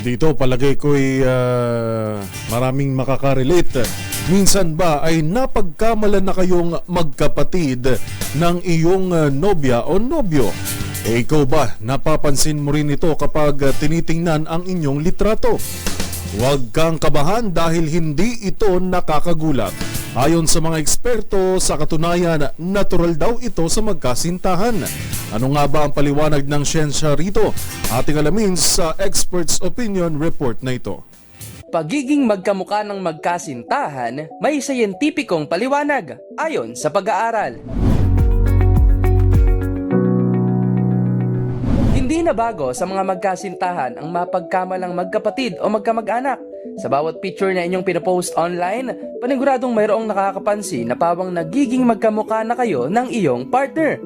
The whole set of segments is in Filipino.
Dito palagay ko'y ah, maraming makakarelate. Minsan ba ay napagkamalan na kayong magkapatid ng iyong ah, nobya o nobyo? Eh ikaw ba, napapansin mo rin ito kapag ah, tinitingnan ang inyong litrato? Huwag kang kabahan dahil hindi ito nakakagulat. Ayon sa mga eksperto, sa katunayan, natural daw ito sa magkasintahan. Ano nga ba ang paliwanag ng siyensya rito? Ating alamin sa Experts Opinion Report na ito. Pagiging magkamukha ng magkasintahan, may siyentipikong paliwanag ayon sa pag-aaral. Hindi na bago sa mga magkasintahan ang mapagkamalang magkapatid o magkamag-anak. Sa bawat picture na inyong pinopost online, paniguradong mayroong nakakapansin na pawang nagiging magkamukha na kayo ng iyong partner.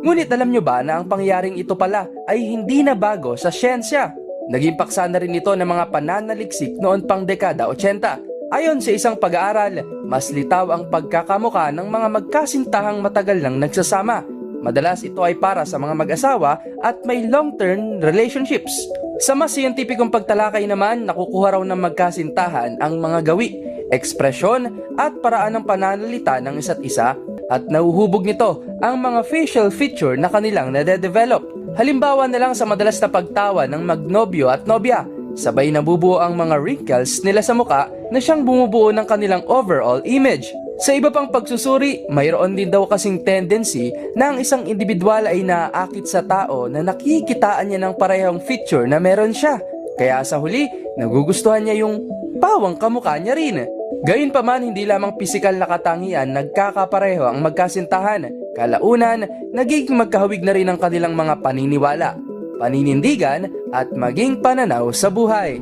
Ngunit alam nyo ba na ang pangyaring ito pala ay hindi na bago sa siyensya? Naging paksa na rin ito ng mga pananaliksik noon pang dekada 80. Ayon sa isang pag-aaral, mas litaw ang pagkakamuka ng mga magkasintahang matagal nang nagsasama. Madalas ito ay para sa mga mag-asawa at may long-term relationships. Sa mas siyentipikong pagtalakay naman, nakukuha raw ng magkasintahan ang mga gawi, ekspresyon at paraan ng pananalita ng isa't isa at nauhubog nito ang mga facial feature na kanilang nade-develop. Halimbawa na lang sa madalas na pagtawa ng magnobyo at nobya, sabay nabubuo ang mga wrinkles nila sa muka na siyang bumubuo ng kanilang overall image. Sa iba pang pagsusuri, mayroon din daw kasing tendency na ang isang individual ay naaakit sa tao na nakikitaan niya ng parehong feature na meron siya. Kaya sa huli, nagugustuhan niya yung pawang kamukha niya rin. Gayunpaman, hindi lamang pisikal na katangian nagkakapareho ang magkasintahan. Kalaunan, nagiging magkahawig na rin ang kanilang mga paniniwala, paninindigan at maging pananaw sa buhay.